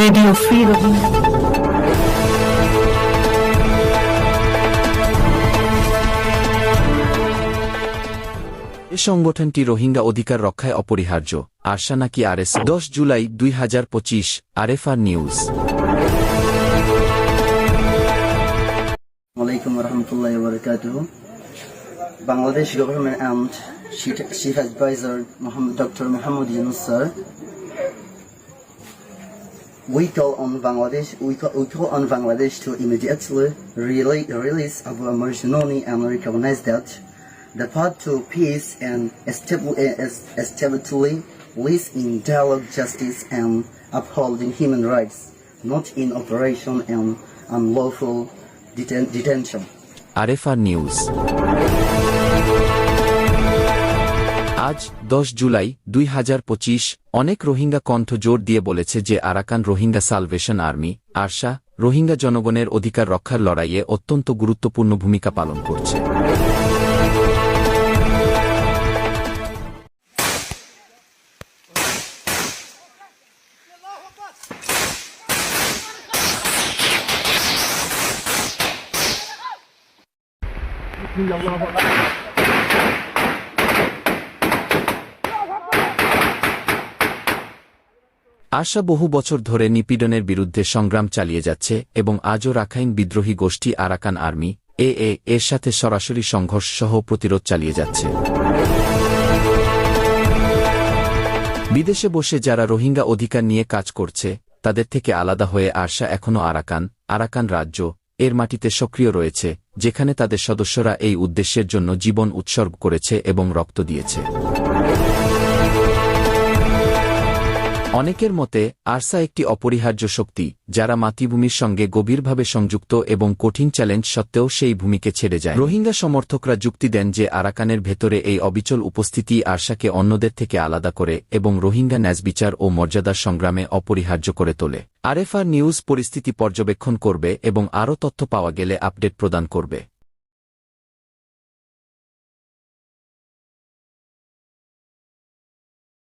Radio এ সংগঠনটি রোহিঙ্গা অধিকার রক্ষায় অপরিহার্য। আশা নাকি আরএস? দশ জুলাই দুই হাজার পঁচিশ আরএফআর নিউজ। ওয়ালাইকুম রহমতুল্লাহ Bangladesh government and chief adviser doctor Mahmud Yunus sir. we call on Bangladesh, we call, we call on Bangladesh to immediately relate, release Abu Amr Shinoni and recognize that the path to peace and stability lies eh, in dialogue, justice, and upholding human rights, not in operation and unlawful deten detention. Arefa News. আজ, দশ জুলাই, দুই হাজার পঁচিশ, অনেক রোহিঙ্গা কণ্ঠ জোর দিয়ে বলেছে যে Arakan Rohingya salvation army, ARSA, Rohingya জনগণের অধিকার রক্ষার লড়াইয়ে অত্যন্ত গুরুত্বপূর্ণ ভূমিকা পালন করছে। আশা বহু বছর ধরে নিপীড়নের বিরুদ্ধে সংগ্রাম চালিয়ে যাচ্ছে এবং আজও রাখাইন বিদ্রোহী গোষ্ঠী আরাকান আর্মি এ এ এর সাথে সরাসরি সংঘর্ষ সহ প্রতিরোধ চালিয়ে যাচ্ছে। বিদেশে বসে যারা রোহিঙ্গা অধিকার নিয়ে কাজ করছে, তাদের থেকে আলাদা হয়ে আরশা এখনও আরাকান আরাকান রাজ্য, এর মাটিতে সক্রিয় রয়েছে, যেখানে তাদের সদস্যরা এই উদ্দেশ্যের জন্য জীবন উৎসর্গ করেছে এবং রক্ত দিয়েছে। অনেকের মতে, আরসা একটি অপরিহার্য শক্তি, যারা মাতৃভূমির সঙ্গে গভীরভাবে সংযুক্ত এবং কঠিন চ্যালেঞ্জ সত্ত্বেও সেই ভূমিকে ছেড়ে যায়। রোহিঙ্গা সমর্থকরা যুক্তি দেন যে আরাকানের ভেতরে এই অবিচল উপস্থিতি আরশাকে অন্যদের থেকে আলাদা করে এবং রোহিঙ্গা ন্যাজবিচার ও মর্যাদার সংগ্রামে অপরিহার্য করে তোলে। আরএফআর নিউজ পরিস্থিতি পর্যবেক্ষণ করবে এবং আরও তথ্য পাওয়া গেলে আপডেট প্রদান করবে।